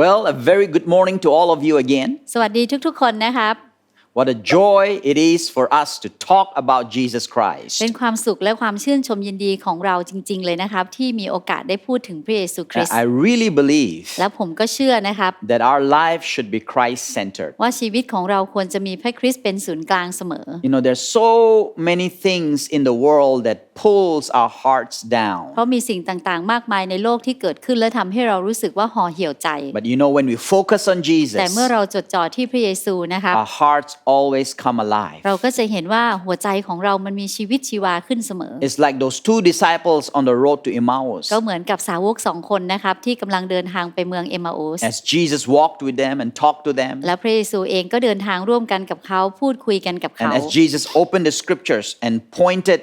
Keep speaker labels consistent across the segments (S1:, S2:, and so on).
S1: Well, a very good morning to all of you again.
S2: สวัสดีทุกๆ คนนะครับ
S1: What a joy it is for us to talk about Jesus Christ.
S2: เป็นความสุขและความชื่นชมยินดีของเราจริง ๆ เลยนะครับ ที่มีโอกาสได้พูดถึงพระเยซูคริสต์
S1: I really believe
S2: และผมก็เชื่อนะครับ
S1: that our life should be Christ centered.
S2: ว่าชีวิตของเราควรจะมีพระคริสต์เป็นศูนย์กลางเสมอ
S1: You know, there's so many things in the world that pulls our hearts down.
S2: เพราะมีสิ่งต่างๆ มากมายในโลกที่เกิดขึ้นและทำให้เรารู้สึกว่าห่อเหี่ยวใจ
S1: But you know, when we focus on
S2: แต่เมื่อ
S1: Jesus,
S2: เราจดจ่อที่พระเยซูนะครับ
S1: our hearts always come alive.
S2: เราก็จะเห็นว่าหัวใจของเรามันมีชีวิตชีวาขึ้นเสมอ
S1: It's like those two disciples on the road to Emmaus.
S2: ก็เหมือนกับสาวกสองคนนะครับที่กำลังเดินทางไปเมืองเอมมาอุส
S1: As Jesus walked with them and talked to them,
S2: และพระเยซูเองก็เดินทางร่วมกันกับเขาพูดคุยกันกับ
S1: and
S2: เขา
S1: as Jesus opened the scriptures and pointed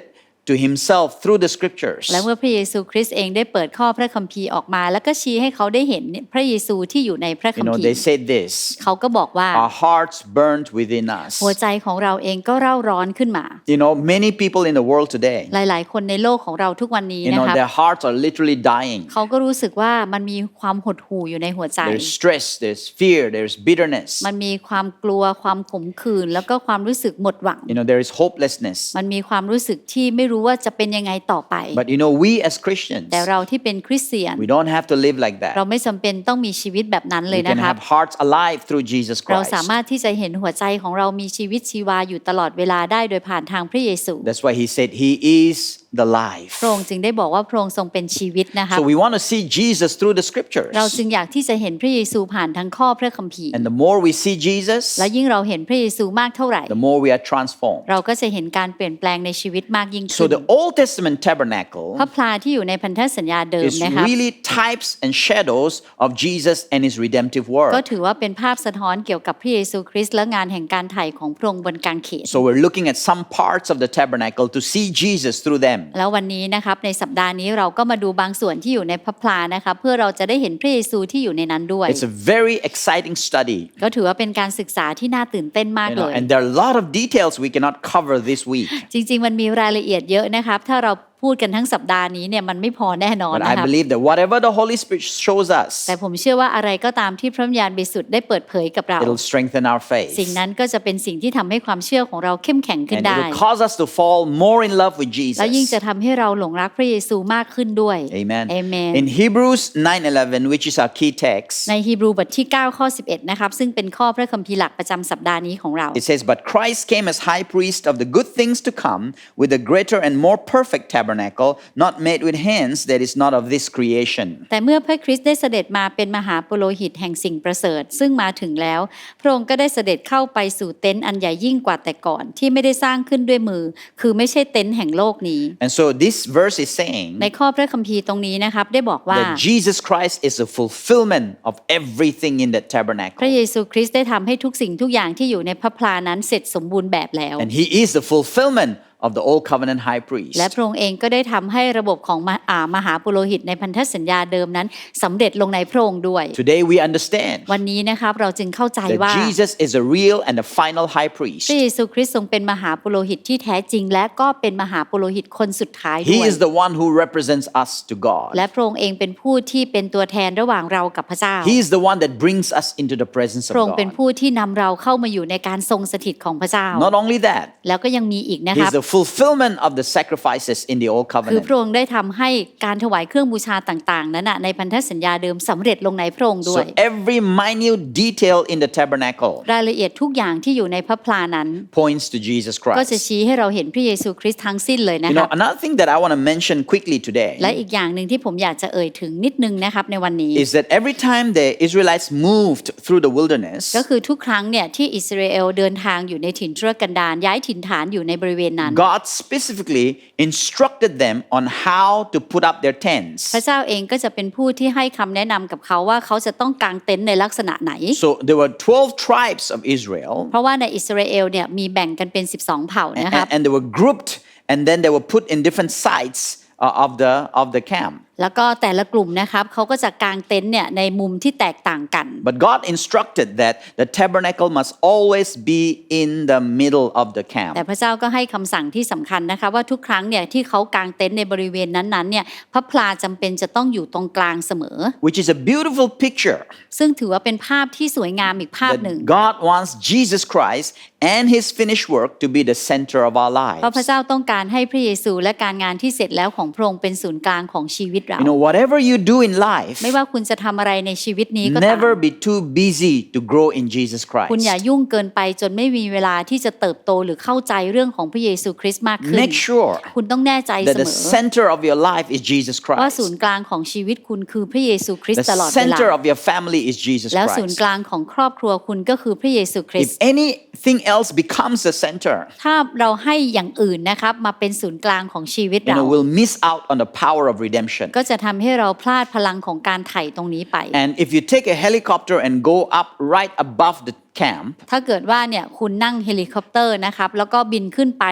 S1: to himself through the scriptures,
S2: และเมื่อพระเยซูคริสต์เองได้เปิดข้อพระคัมภีร์ออกมา แล้วก็ชี้ให้เขาได้เห็นพระเยซูที่อยู่ในพระคั
S1: you
S2: ม
S1: know,
S2: ภี
S1: they
S2: ร์
S1: said this
S2: เขาก็บอกว่า
S1: our hearts burnt within us.
S2: หัวใจของเราเองก็เร่าร้อนขึ้นมา
S1: You know, many people in the world today,
S2: หลาย ๆ คนในโลกของเราทุกวันนี้
S1: you
S2: นะ
S1: know,
S2: ครับ
S1: their hearts are literally dying.
S2: เขาก็รู้สึกว่ามันมีความหดหู่อยู่ในหัวใจ
S1: There's stress, there's fear, there's bitterness.
S2: มันมีความกลัวความขมขื่นแล้วก็ความรู้สึกหมดหวัง
S1: You know, there is hopelessness.
S2: มันมีความรู้สึกที่ไม่รู้ว่าจะเป็นยังไงต่อไป
S1: But you know, we as Christians,
S2: แต่เราที่เป็นคริสเตียน
S1: we don't have to live like
S2: เรา
S1: that.
S2: ไม่จำเป็นต้องมีชีวิตแบบนั้นเลย
S1: We
S2: นะ
S1: can
S2: ครับ
S1: have hearts alive through Jesus
S2: เรา
S1: Christ.
S2: สามารถที่จะเห็นหัวใจของเรามีชีวิตชีวาอยู่ตลอดเวลาได้โดยผ่านทางพระเยซู
S1: That's why he said he is the life.
S2: พระองค์จึงได้บอกว่าพระองค์ทรงเป็นชีวิตนะครับ
S1: So we want to see Jesus through the scriptures.
S2: เราจึงอยากที่จะเห็นพระเยซูผ่านทั้งข้อพระคัมภีร์
S1: And the more we see Jesus,
S2: และยิ่งเราเห็นพระเยซูมากเท่าไหร่
S1: the more we are transformed.
S2: เราก็จะเห็นการเปลี่ยนแปลงในชีวิตมากยิ่ง
S1: So
S2: ขึ้น
S1: the Old Testament tabernacle
S2: พระพลาที่อยู่ในพันธสัญญาเดิม
S1: is
S2: นะครับ
S1: really types and shadows of Jesus and his redemptive
S2: ก็
S1: work.
S2: ถือว่าเป็นภาพสะท้อนเกี่ยวกับพระเยซูคริสต์และงานแห่งการไถ่ของพระองค์บนกางเขน
S1: So we're looking at some parts of the tabernacle to see Jesus through them.
S2: แล้ววันนี้นะครับในสัปดาห์นี้เราก็มาดูบางส่วนที่อยู่ในพระพลานะคะเพื่อเราจะได้เห็นพระเยซูที่อยู่ในนั้นด้วย
S1: It's a very exciting study.
S2: ก็ถือว่าเป็นการศึกษาที่น่าตื่นเต้นมาก
S1: You
S2: เล
S1: know,
S2: ย
S1: and there are a lot of details we cannot cover this week.
S2: จริงๆมันมีรายละเอียดเยอะนะครับถ้าเรา พูดกันทั้งสัปดาห์นี้เนี่ยมันไม่พอแน่นอน
S1: But
S2: นะ
S1: I
S2: ครับ
S1: believe that whatever the Holy Spirit shows us,
S2: แต่ผมเชื่อว่าอะไรก็ตามที่พระวิญญาณบริสุทธิ์ได้เปิดเผยกับเรา
S1: it'll strengthen our faith.
S2: สิ่งนั้นก็จะเป็นสิ่งที่ทำให้ความเชื่อของเราเข้มแข็งขึ้น
S1: And
S2: ได้
S1: it'll cause us to fall more in love with
S2: แล้วยิ่ง
S1: Jesus.
S2: จะทำให้เราหลงรักพระเยซูมากขึ้นด้วย
S1: Amen.
S2: Amen.
S1: In Hebrews 9:11, which is our key text,
S2: ในฮีบรูบทที่ 9 ข้อ 11 นะครับ ซึ่งเป็นข้อพระคัมภีร์หลักประจำสัปดาห์นี้ของเรา
S1: it says, "But Christ came as high priest of the good things to come, with a greater and more perfect tabernacle, not made with hands, that is not of this creation."
S2: แต่เมื่อพระคริสต์ได้เสด็จมาเป็นมหาปุโรหิตแห่งสิ่งประเสริฐ ซึ่งมาถึงแล้ว พระองค์ก็ได้เสด็จเข้าไปสู่เต็นท์อันใหญ่ยิ่งกว่าแต่ก่อนที่ไม่ได้สร้างขึ้นด้วยมือ คือไม่ใช่เต็นท์แห่งโลกนี้
S1: And so this verse is saying
S2: ในข้อพระคัมภีร์ตรงนี้นะครับได้บอกว่า
S1: that Jesus Christ is the fulfillment of everything in that
S2: พระ
S1: tabernacle.
S2: เยซูคริสต์ได้ทำให้ทุกสิ่งทุกอย่างที่อยู่ในพระพลานั้นเสร็จสมบูรณ์แบบแล้ว
S1: And he is the fulfillment of the old covenant high priest.
S2: และพระองค์เองก็ได้ทำให้ระบบของมหอ่ามหาปุโรหิตในพันธสัญญาเดิมนั้นสำเร็จลงในพระองค์ด้วย
S1: Today we understand
S2: วันนี้นะครับเราจึงเข้าใจว่า
S1: that Jesus is a real and a final high priest.
S2: พระเยซูคริสต์ทรงเป็นมหาปุโรหิตที่แท้จริง และก็เป็นมหาปุโรหิตคนสุดท้ายด้
S1: He
S2: วย
S1: is the one who represents us to God.
S2: และพระองค์เองเป็นผู้ที่เป็นตัวแทนระหว่างเรากับพระเจ้า
S1: He is the one that brings us into the presence
S2: พระองค์
S1: of
S2: เป็น
S1: God.
S2: ผู้ที่นำเราเข้ามาอยู่ในการทรงสถิตของพระเจ้า
S1: Not only that,
S2: แล้วก็ยังมีอีกนะค
S1: He
S2: รับ
S1: is the fulfillment of the sacrifices in the old
S2: คือ
S1: covenant.
S2: พระองค์ได้ทำให้การถวายเครื่องบูชาต่างๆ นั้นนะในพันธสัญญาเดิมสำเร็จลงในพระองค์ด้ว
S1: So
S2: ย
S1: every minute detail in the tabernacle
S2: รายละเอียดทุกอย่างที่อยู่ในพระพลานั้น
S1: points to Jesus
S2: ก็จะ
S1: Christ.
S2: ชี้ให้เราเห็นพระเยซูคริสต์ทั้งสิ้นเลยนะ
S1: You
S2: ครั
S1: know,
S2: บ
S1: another thing that I want to mention quickly
S2: และ
S1: today
S2: อีกอย่างหนึ่งที่ผมอยากจะเอ่ยถึงนิดนึงนะครับในวันนี้
S1: is that every time the Israelites moved through the wilderness,
S2: ก็คือทุกครั้งเนี่ยที่อิสราเอลเดินทางอยู่ในถิ่นทุรกันดารย้ายถิ่นฐานอยู่ในบริเวณนั้น
S1: God specifically instructed them on how to put up their tents.
S2: พระเจ้าเองก็จะเป็นผู้ที่ให้คำแนะนำกับเขาว่าเขาจะต้องกางเต็นท์ในลักษณะไหน
S1: So there were 12 tribes of Israel,
S2: เพราะว่าในอิสราเอลเนี่ยมีแบ่งกันเป็น 12 เผ่า
S1: and,
S2: นะครับ
S1: and they were grouped and then they were put in different sites uh, of, the, of the camp.
S2: แล้วก็แต่ละกลุ่มนะครับเขาก็จะกางเต็นท์เนี่ยในมุมที่แตกต่างกัน
S1: But God instructed that the tabernacle must always be in the middle of the camp.
S2: แต่พระเจ้าก็ให้คำสั่งที่สำคัญนะคะว่าทุกครั้งเนี่ยที่เขากางเต็นท์ในบริเวณนั้นๆเนี่ยพระพลาจำเป็นจะต้องอยู่ตรงกลางเสมอ
S1: Which is a beautiful picture
S2: ซึ่งถือว่าเป็นภาพที่สวยงามอีกภาพหนึ่ง
S1: that God wants Jesus Christ and his finished work to be the center of our
S2: เพราะพระ
S1: lives.
S2: เจ้าต้องการให้พระเยซูและการงานที่เสร็จแล้วของพระองค์เป็นศูนย์กลางของชีวิตเรา
S1: You know, whatever you do in life,
S2: ไม่ว่าคุณจะทำอะไรในชีวิตนี้ก็ตาม
S1: never be too busy to grow in Jesus
S2: คุณอย่า
S1: Christ.
S2: ยุ่งเกินไปจนไม่มีเวลาที่จะเติบโตหรือเข้าใจเรื่องของพระเยซูคริสต์มากขึ้น
S1: Make sure
S2: คุณต้องแน่ใจ
S1: that
S2: เส
S1: the
S2: มอ
S1: center of your life is Jesus
S2: ว่า
S1: Christ.
S2: ศูนย์กลางของชีวิตคุณคือพระเยซูคริสต์ตลอด
S1: The
S2: เวลา
S1: center of your family is Jesus
S2: แล้วศูนย์
S1: Christ.
S2: กลางของครอบครัวคุณก็คือพระเยซูคริส
S1: If
S2: ต์
S1: anything else becomes the center,
S2: ถ้าเราให้อย่างอื่นนะครับมาเป็นศูนย์กลางของชีวิต
S1: you
S2: เรา
S1: know, we'll miss out on the power of redemption.
S2: ก็จะทำให้เราพลาดพลังของการไถ่ตรงนี้ไป
S1: And if you take a helicopter and go up right above the camp,
S2: ถ้าเกิดว่าเนี่ยคุณนั่งเฮลิคอปเตอร์นะครับแล้วก็บินขึ้นไป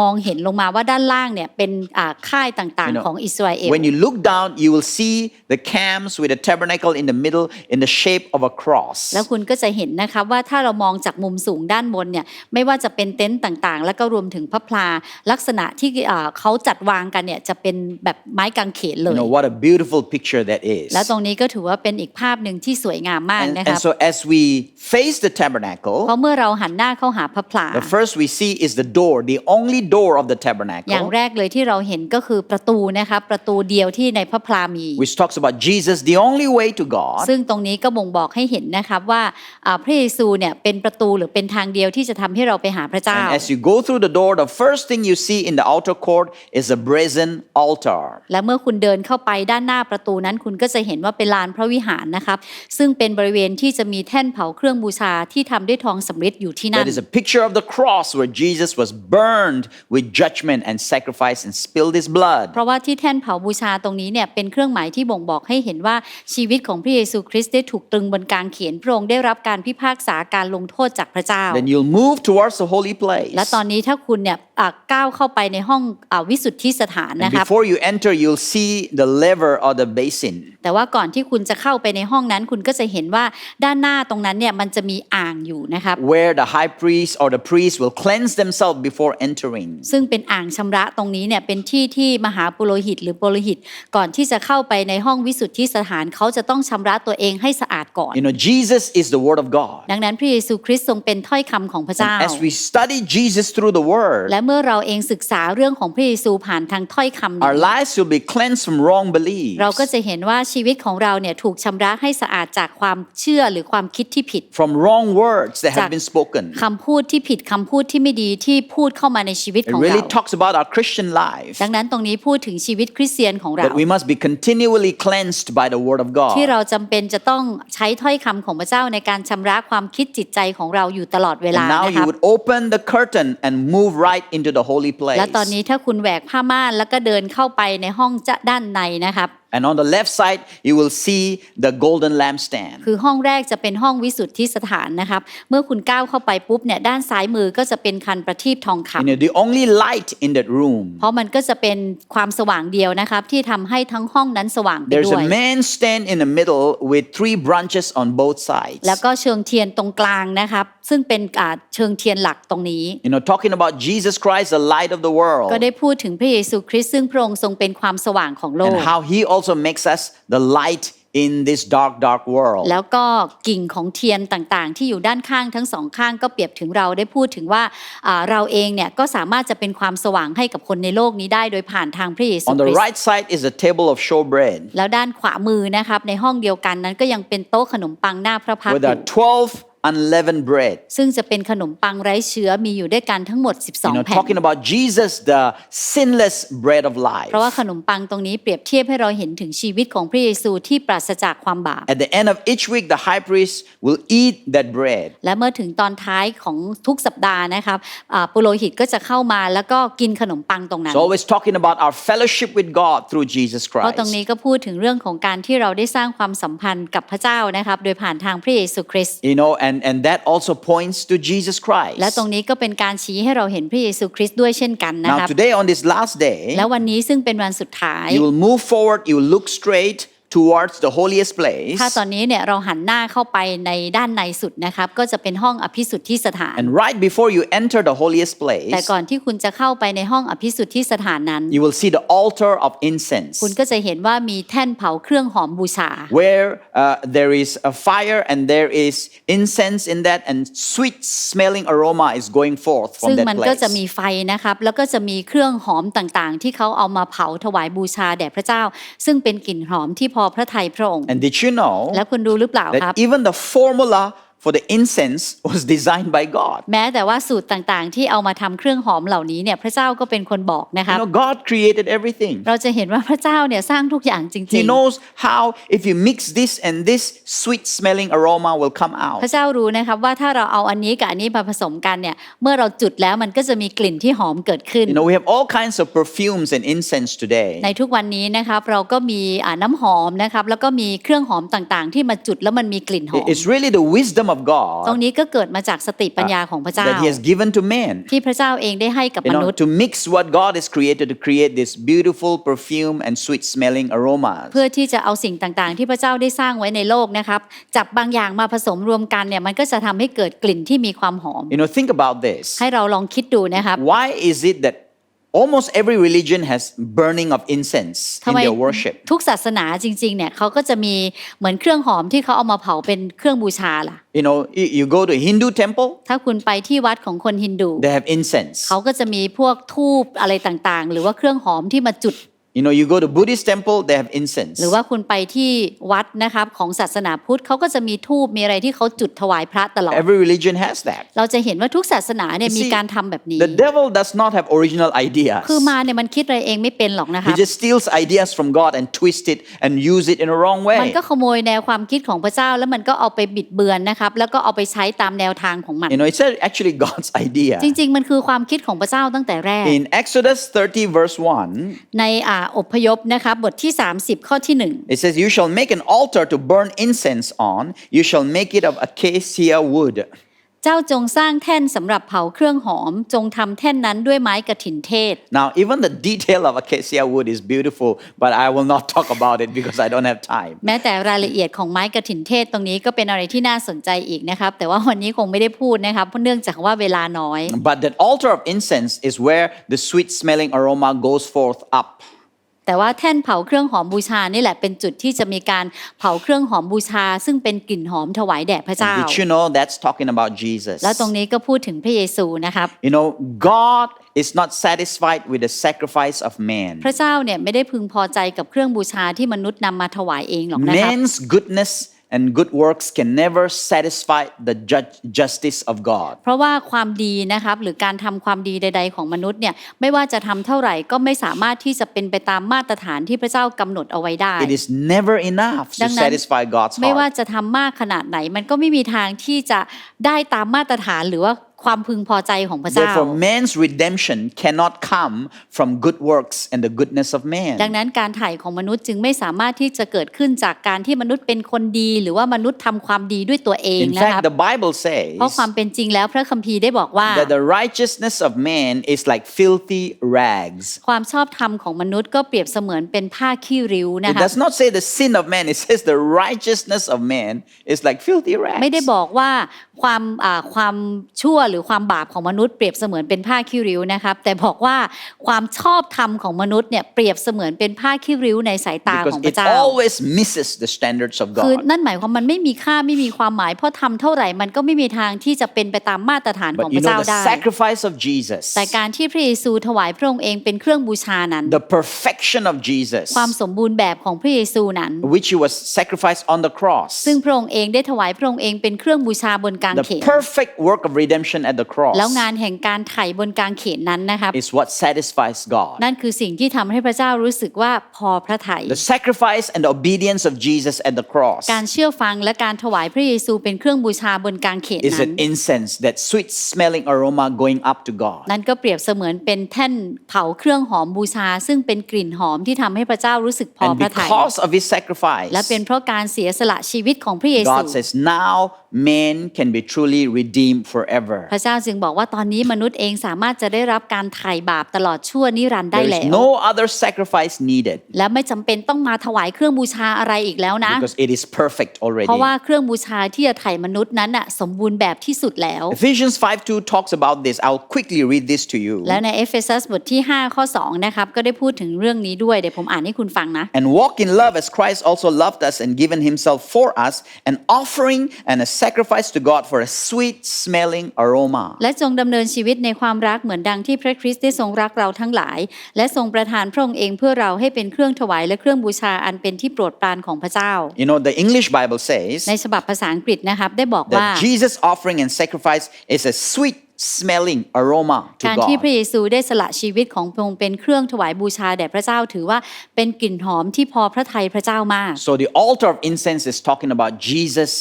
S2: มองเห็นลงมาว่าด้านล่างเนี่ยเป็นอ่าค่ายต่าง
S1: you
S2: ๆของ
S1: know,
S2: อิสราเอล
S1: when you look down, you will see the camps with the tabernacle in the middle in the shape of a cross.
S2: แล้วคุณก็จะเห็นนะครับว่าถ้าเรามองจากมุมสูงด้านบนเนี่ยไม่ว่าจะเป็นเต็นท์ต่างๆ แล้วก็รวมถึงพระพลาลักษณะที่อ่าเขาจัดวางกันเนี่ยจะเป็นแบบไม้กางเขนเล
S1: You
S2: ย
S1: know, what a beautiful picture that is.
S2: แล้วตรงนี้ก็ถือว่าเป็นอีกภาพหนึ่งที่สวยงามมาก
S1: And,
S2: นะค
S1: and
S2: รับ
S1: so as we face the
S2: เพ
S1: tabernacle,
S2: ราะเมื่อเราหันหน้าเข้าหาพระพลา
S1: the first we see is the door, the only door of the
S2: อย่าง
S1: tabernacle,
S2: แรกเลยที่เราเห็นก็คือประตูนะครับประตูเดียวที่ในพระพลามี
S1: which talks about Jesus, the only way to God.
S2: ซึ่งตรงนี้ก็บ่งบอกให้เห็นนะครับว่าอ่าพระเยซูเนี่ยเป็นประตูหรือเป็นทางเดียวที่จะทำให้เราไปหาพระเจ้า
S1: And as you go through the door, the first thing you see in the outer court is a brazen altar.
S2: และเมื่อคุณเดินเข้าไปด้านหน้าประตูนั้นคุณก็จะเห็นว่าเป็นลานพระวิหารนะครับซึ่งเป็นบริเวณที่จะมีแท่นเผาเครื่องบูชาที่ทำด้วยทองสำริดอยู่ที่นั่
S1: That
S2: น
S1: is a picture of the cross where Jesus was burned with judgment and sacrifice and spilled his blood.
S2: เพราะว่าที่แท่นเผาบูชาตรงนี้เนี่ยเป็นเครื่องหมายที่บ่งบอกให้เห็นว่าชีวิตของพระเยซูคริสต์ได้ถูกตรึงบนกางเขนพระองค์ได้รับการพิพากษาการลงโทษจากพระเจ้า
S1: Then you'll move towards the holy place.
S2: และตอนนี้ถ้าคุณเนี่ยอะ ก้าวเข้าไปในห้องอาวิสุทธิสถาน
S1: And
S2: นะครับ
S1: before you enter, you'll see the lever or the basin.
S2: แต่ว่าก่อนที่คุณจะเข้าไปในห้องนั้น คุณก็จะเห็นว่าด้านหน้าตรงนั้นเนี่ยมันจะมีอ่างอยู่นะครับ
S1: where the high priest or the priest will cleanse themselves before entering.
S2: ซึ่งเป็นอ่างชำระตรงนี้เนี่ยเป็นที่ที่มหาปุโรหิตหรือปุโรหิต ก่อนที่จะเข้าไปในห้องวิสุทธิสถานเขาจะต้องชำระตัวเองให้สะอาดก่อน
S1: You know, Jesus is the Word of God.
S2: ดังนั้นพระเยซูคริสต์ทรงเป็นถ้อยคำของพระเจ้า
S1: And as we study Jesus through the Word,
S2: และเมื่อเราเองศึกษาเรื่องของพระเยซูผ่านทางถ้อยคำ
S1: our
S2: นี้
S1: lives will be cleansed from wrong beliefs,
S2: เราก็จะเห็นว่าชีวิตของเราเนี่ยถูกชำระให้สะอาดจากความเชื่อหรือความคิดที่ผิด
S1: from wrong words that have
S2: จาก
S1: been spoken.
S2: คำพูดที่ผิดคำพูดที่ไม่ดีที่พูดเข้ามาในชีวิต
S1: It
S2: ของเรา
S1: really talks about our Christian life
S2: ดังนั้นตรงนี้พูดถึงชีวิตคริสเตียนของเรา
S1: that we must be continually cleansed by the Word of
S2: ที่
S1: God.
S2: เราจำเป็นจะต้องใช้ถ้อยคำของพระเจ้าในการชำระความคิดจิตใจของเราอยู่ตลอดเวลา
S1: And now
S2: นะค
S1: you
S2: รับ
S1: would open the curtain and move right into the holy
S2: และ
S1: place.
S2: ตอนนี้ถ้าคุณแหวกผ้าม่านแล้วก็เดินเข้าไปในห้องจะด้านในนะครับ
S1: And on the left side, you will see the golden lampstand.
S2: คือห้องแรกจะเป็นห้องวิสุทธิสถานนะครับ เมื่อคุณก้าวเข้าไปปุ๊บเนี่ยด้านซ้ายมือก็จะเป็นคันประทีปทองคำ
S1: You know, the only light in that room
S2: เพราะมันก็จะเป็นความสว่างเดียวนะครับที่ทำให้ทั้งห้องนั้นสว่างไป
S1: There's
S2: ด้วย
S1: a man stand in the middle with three branches on both sides.
S2: แล้วก็เชิงเทียนตรงกลางนะครับ ซึ่งเป็นอ่าเชิงเทียนหลักตรงนี้
S1: You know, talking about Jesus Christ, the light of the
S2: ก็
S1: world,
S2: ได้พูดถึงพระเยซูคริสต์ซึ่งพระองค์ทรงเป็นความสว่างของโล
S1: and
S2: ก
S1: how he also makes us the light in this dark, dark world.
S2: แล้วก็กิ่งของเทียนต่างๆ ที่อยู่ด้านข้างทั้งสองข้างก็เปรียบถึงเราได้พูดถึงว่าอ่าเราเองเนี่ยก็สามารถจะเป็นความสว่างให้กับคนในโลกนี้ได้โดยผ่านทางพระเยซู
S1: On
S2: ค
S1: the
S2: ริสต์
S1: right side is a table of showbread
S2: แล้วด้านขวามือนะครับในห้องเดียวกันนั้นก็ยังเป็นโต๊ะขนมปังหน้าพระพักต
S1: with
S2: ร์อ
S1: our
S2: ยู่
S1: 12 unleavened bread.
S2: ซึ่งจะเป็นขนมปังไร้เชื้อมีอยู่ด้วยกันทั้งหมด
S1: You know,
S2: 12 แผ่น
S1: talking about Jesus, the sinless bread of
S2: เพราะว่า
S1: life.
S2: ขนมปังตรงนี้เปรียบเทียบให้เราเห็นถึงชีวิตของพระเยซูที่ปราศจากความบาป
S1: At the end of each week, the high priest will eat that bread.
S2: และเมื่อถึงตอนท้ายของทุกสัปดาห์นะครับอ่าปุโรหิตก็จะเข้ามาแล้วก็กินขนมปังตรงนั้น
S1: It's always talking about our fellowship with God through Jesus
S2: เพราะตรง
S1: Christ.
S2: นี้ก็พูดถึงเรื่องของการที่เราได้สร้างความสัมพันธ์กับพระเจ้านะครับโดยผ่านทางพระเยซูคริสต์
S1: You know, and and, and that also points to Jesus Christ.
S2: และตรงนี้ก็เป็นการชี้ให้เราเห็นพระเยซูคริสต์ด้วยเช่นกันนะค
S1: Now,
S2: รับ
S1: today on this last day,
S2: แล้ววันนี้ซึ่งเป็นวันสุดท้าย
S1: you will move forward, you will look straight towards the holiest place.
S2: ถ้าตอนนี้เนี่ยเราหันหน้าเข้าไปในด้านในสุดนะครับ ก็จะเป็นห้องอภิสุทธิสถาน
S1: And right before you enter the holiest
S2: แต่
S1: place,
S2: ก่อนที่คุณจะเข้าไปในห้องอภิสุทธิสถานนั้น
S1: you will see the altar of incense
S2: คุณก็จะเห็นว่ามีแท่นเผาเครื่องหอมบูชา
S1: where uh, there is a fire and there is incense in that, and sweet smelling aroma is going forth
S2: ซึ่
S1: from
S2: ง
S1: that
S2: มันก็จะมี
S1: place.
S2: ไฟนะครับ แล้วก็จะมีเครื่องหอมต่างๆ ที่เขาเอามาเผาถวายบูชาแด่พระเจ้า ซึ่งเป็นกลิ่นหอมที่พอพระทัยพระองค์
S1: And did you know
S2: แล้วคุณรู้หรือเปล่าครับ
S1: that even the formula for the incense was designed by God?
S2: แม้แต่ว่าสูตรต่างๆ ที่เอามาทำเครื่องหอมเหล่านี้เนี่ยพระเจ้าก็เป็นคนบอกนะค
S1: You
S2: รับ
S1: know, God created everything.
S2: เราจะเห็นว่าพระเจ้าเนี่ยสร้างทุกอย่างจ
S1: He
S2: ริง
S1: knows how, if you mix this and this, sweet smelling aroma will come
S2: ๆ
S1: out.
S2: พระเจ้ารู้นะครับว่าถ้าเราเอาอันนี้กับอันนี้มาผสมกันเนี่ยเมื่อเราจุดแล้วมันก็จะมีกลิ่นที่หอมเกิดขึ้น
S1: You know, we have all kinds of perfumes and incense
S2: ใน
S1: today.
S2: ทุกวันนี้นะครับเราก็มีอ่าน้ำหอมนะครับแล้วก็มีเครื่องหอมต่างๆ ที่มาจุดแล้วมันมีกลิ่นหอม
S1: It's really the wisdom of
S2: ตรง
S1: God
S2: นี้ก็เกิดมาจากสติปัญญาของพระเจ้า
S1: that He has given to man.
S2: ที่พระเจ้าเองได้ให้กับ
S1: You
S2: ม
S1: know,
S2: นุษย์
S1: to mix what God has created to create this beautiful perfume and sweet smelling aromas.
S2: เพื่อที่จะเอาสิ่งต่างๆ ที่พระเจ้าได้สร้างไว้ในโลกนะครับจับบางอย่างมาผสมรวมกันเนี่ยมันก็จะทำให้เกิดกลิ่นที่มีความหอม
S1: You know, think about this.
S2: ให้เราลองคิดดูนะครับ
S1: Why is it that almost every religion has burning of incense
S2: ทำ
S1: in
S2: ไม
S1: their worship?
S2: ทุกศาสนาจริงๆเนี่ยเขาก็จะมีเหมือนเครื่องหอมที่เขาเอามาเผาเป็นเครื่องบูชาล่ะ
S1: You know, you you go to a Hindu temple,
S2: ถ้าคุณไปที่วัดของคนฮินดู
S1: they have incense.
S2: เขาก็จะมีพวกทูบอะไรต่างๆ หรือว่าเครื่องหอมที่มาจุด
S1: You know, you go to Buddhist temple, they have incense.
S2: หรือว่าคุณไปที่วัดนะครับของศาสนาพุทธเขาก็จะมีทูบมีอะไรที่เขาจุดถวายพระตลอด
S1: Every religion has that.
S2: เราจะเห็นว่าทุกศาสนาเนี่ย
S1: You
S2: มี
S1: see,
S2: การทำแบบนี้
S1: The devil does not have original ideas.
S2: คือมาเนี่ยมันคิดอะไรเองไม่เป็นหรอกนะค
S1: He
S2: รับ
S1: just steals ideas from God and twist it and use it in a wrong
S2: มัน
S1: way.
S2: ก็ขโมยแนวความคิดของพระเจ้าแล้วมันก็เอาไปบิดเบือนนะครับแล้วก็เอาไปใช้ตามแนวทางของมัน
S1: You know, it's actually God's idea.
S2: จริงๆมันคือความคิดของพระเจ้าตั้งแต่แรก
S1: In Exodus 30, verse 1,
S2: ในอ่าอพยพนะครับบทที่ 30 ข้อที่
S1: it says, You shall make an altar to burn incense on, you shall make it of acacia wood.
S2: 1เจ้าจงสร้างแท่นสำหรับเผาเครื่องหอม จงทำแท่นนั้นด้วยไม้กระถินเทศ
S1: Now, even the detail of acacia wood is beautiful, but I will not talk about it because I don't have time.
S2: แม้แต่รายละเอียดของไม้กระถินเทศตรงนี้ก็เป็นอะไรที่น่าสนใจอีกนะครับ แต่ว่าวันนี้คงไม่ได้พูดนะครับเพราะเนื่องจากว่าเวลาน้อย
S1: But that altar of incense is where the sweet smelling aroma goes forth up.
S2: แต่ว่าแท่นเผาเครื่องหอมบูชานี่แหละเป็นจุดที่จะมีการเผาเครื่องหอมบูชา ซึ่งเป็นกลิ่นหอมถวายแด่พระเจ้า
S1: Did you know that's talking about Jesus?
S2: แล้วตรงนี้ก็พูดถึงพระเยซูนะครับ
S1: You know, God is not satisfied with the sacrifice of man.
S2: พระเจ้าเนี่ยไม่ได้พึงพอใจกับเครื่องบูชาที่มนุษย์นำมาถวายเองหรอกนะครับ
S1: Man's goodness and good works can never satisfy the ju- justice of God.
S2: เพราะว่าความดีนะครับหรือการทำความดีใด ๆ ของมนุษย์เนี่ยไม่ว่าจะทำเท่าไหร่ก็ไม่สามารถที่จะเป็นไปตามมาตรฐานที่พระเจ้ากำหนดเอาไว้ได้
S1: It is never enough
S2: ดั
S1: to
S2: งนั้น
S1: satisfy God's
S2: ไม่ว่า
S1: heart.
S2: จะทำมากขนาดไหน มันก็ไม่มีทางที่จะได้ตามมาตรฐานหรือว่า ความพึงพอใจของพระเจ้า
S1: Therefore, man's redemption cannot come from good works and the goodness of
S2: ดัง
S1: man.
S2: นั้นการถ่ายของมนุษย์จึงไม่สามารถที่จะเกิดขึ้นจากการที่มนุษย์เป็นคนดี หรือว่ามนุษย์ทำความดีด้วยตัวเอง
S1: In
S2: นะครับ
S1: fact, the Bible
S2: เพราะความ
S1: says
S2: เป็นจริงแล้วพระคัมภีร์ได้บอกว่า
S1: that the righteousness of man is like filthy rags.
S2: ความชอบธรรมของมนุษย์ก็เปรียบเสมือนเป็นผ้าขี้ริ้วนะ
S1: It
S2: คะ
S1: does not say the sin of man, it says the righteousness of man is like filthy
S2: ไม่ได้
S1: rags.
S2: บอกว่าความอ่าความชั่วหรือความบาปของมนุษย์เปรียบเสมือนเป็นผ้าขี้ริ้วนะครับ แต่บอกว่าความชอบธรรมของมนุษย์เนี่ยเปรียบเสมือนเป็นผ้าขี้ริ้วในสายตาของ
S1: Because
S2: พระ
S1: it
S2: เจ้า
S1: always misses the standards of
S2: คือ
S1: God.
S2: นั่นหมายความมันไม่มีค่าไม่มีความหมายเพราะทำเท่าไหร่มันก็ไม่มีทางที่จะเป็นไปตามมาตรฐานของ
S1: But
S2: พ
S1: you
S2: ระเจ้า
S1: know, the
S2: ได้
S1: sacrifice of Jesus,
S2: แต่การที่พระเยซูถวายพระองค์เองเป็นเครื่องบูชานั้น
S1: the perfection of Jesus,
S2: ความสมบูรณ์แบบของพระเยซูนั้น
S1: which he was sacrificed on the cross,
S2: ซึ่งพระองค์เองได้ถวายพระองค์เองเป็นเครื่องบูชาบนกาง
S1: the
S2: เขน
S1: perfect work of redemption redemption at the cross
S2: แล้วงานแห่งการไถ่บนกางเขนนั้นนะครับ
S1: is what satisfies God.
S2: นั่นคือสิ่งที่ทำให้พระเจ้ารู้สึกว่าพอพระทัย
S1: The sacrifice and obedience of Jesus at the cross
S2: การเชื่อฟังและการถวายพระเยซูเป็นเครื่องบูชาบนกางเขน
S1: is
S2: นั้น
S1: an incense, that sweet smelling aroma going up to God.
S2: นั่นก็เปรียบเสมือนเป็นแท่นเผาเครื่องหอมบูชา ซึ่งเป็นกลิ่นหอมที่ทำให้พระเจ้ารู้สึกพอ
S1: And
S2: พระทัย
S1: because of his sacrifice,
S2: และเป็นเพราะการเสียสละชีวิตของพระเยซู
S1: God says, now men can be truly redeemed forever.
S2: พระเจ้าจึงบอกว่าตอนนี้มนุษย์เองสามารถจะได้รับการไถ่บาปตลอดชั่วนิรันดร์ได้
S1: There
S2: แล้
S1: is
S2: ว
S1: no other sacrifice needed
S2: และไม่จำเป็นต้องมาถวายเครื่องบูชาอะไรอีกแล้วนะ
S1: because it is perfect
S2: เพราะ
S1: already.
S2: ว่าเครื่องบูชาที่จะไถ่มนุษย์นั้นน่ะสมบูรณ์แบบที่สุดแล้ว
S1: Ephesians 5:2 talks about this. I'll quickly read this to you.
S2: และในเอเฟซัสบทที่ 5 ข้อ 2 นะครับ ก็ได้พูดถึงเรื่องนี้ด้วย เดี๋ยวผมอ่านให้คุณฟังนะ
S1: And walk in love as Christ also loved us and given himself for us, an offering and a sacrifice to God for a sweet smelling aroma.
S2: และจงดำเนินชีวิตในความรักเหมือนดังที่พระคริสต์ได้ทรงรักเราทั้งหลาย และทรงประทานพระองค์เองเพื่อเราให้เป็นเครื่องถวายและเครื่องบูชาอันเป็นที่โปรดปรานของพระเจ้า
S1: You know, the English Bible says
S2: ในฉบับภาษาอังกฤษนะครับได้บอกว่า
S1: that Jesus' offering and sacrifice is a sweet smelling aroma to
S2: การที่พ
S1: God.
S2: ระเยซูได้สละชีวิตของพระองค์เป็นเครื่องถวายบูชาแด่พระเจ้าถือว่าเป็นกลิ่นหอมที่พอพระทัยพระเจ้ามาก
S1: So the altar of incense is talking about Jesus'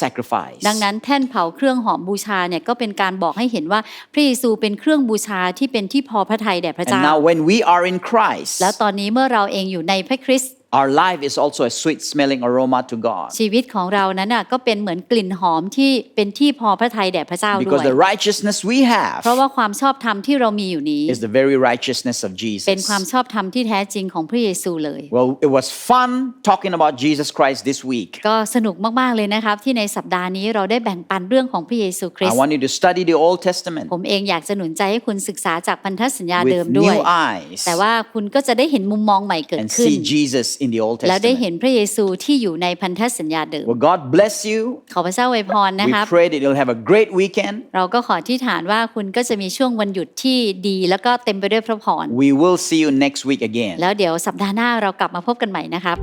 S1: sacrifice.
S2: ดังนั้นแท่นเผาเครื่องหอมบูชาเนี่ยก็เป็นการบอกให้เห็นว่าพระเยซูเป็นเครื่องบูชาที่เป็นที่พอพระทัยแด่พระ
S1: And
S2: เจ้า
S1: now when we are in Christ,
S2: แล้วตอนนี้เมื่อเราเองอยู่ในพระคริสต์
S1: our life is also a sweet smelling aroma to God.
S2: ชีวิตของเรานั้นน่ะก็เป็นเหมือนกลิ่นหอมที่เป็นที่พอพระทัยแด่พระเจ้าด้ว
S1: Because
S2: ย
S1: the righteousness we
S2: เพราะ
S1: have
S2: ว่าความชอบธรรมที่เรามีอยู่นี้
S1: is the very righteousness of
S2: เป็นความ
S1: Jesus.
S2: ชอบธรรมที่แท้จริงของพระเยซูเลย
S1: Well, it was fun talking about Jesus Christ this week.
S2: ก็สนุกมาก ๆ เลยนะครับ ที่ในสัปดาห์นี้เราได้แบ่งปันเรื่องของพระเยซูคริส
S1: I
S2: ต์
S1: want you to study the Old Testament
S2: ผมเองอยากจะหนุนใจให้คุณศึกษาจากพันธสัญญาเดิม
S1: with
S2: ด้วย
S1: new eyes
S2: แต่ว่าคุณก็จะได้เห็นมุมมองใหม่เกิด
S1: and
S2: ขึ้น
S1: see Jesus in the Old
S2: แล้วได้เห็
S1: Testament.
S2: นพระเยซูที่อยู่ในพันธสัญญาเดิม
S1: Well, God bless you.
S2: ขอพระเจ้าอวยพรนะ
S1: We
S2: ครับ
S1: pray that you'll have a great weekend.
S2: เราก็ขอที่ฐานว่าคุณก็จะมีช่วงวันหยุดที่ดี แล้วก็เต็มไปด้วยพระพร
S1: We will see you next week again.
S2: แล้วเดี๋ยวสัปดาห์หน้าเรากลับมาพบกันใหม่นะครับ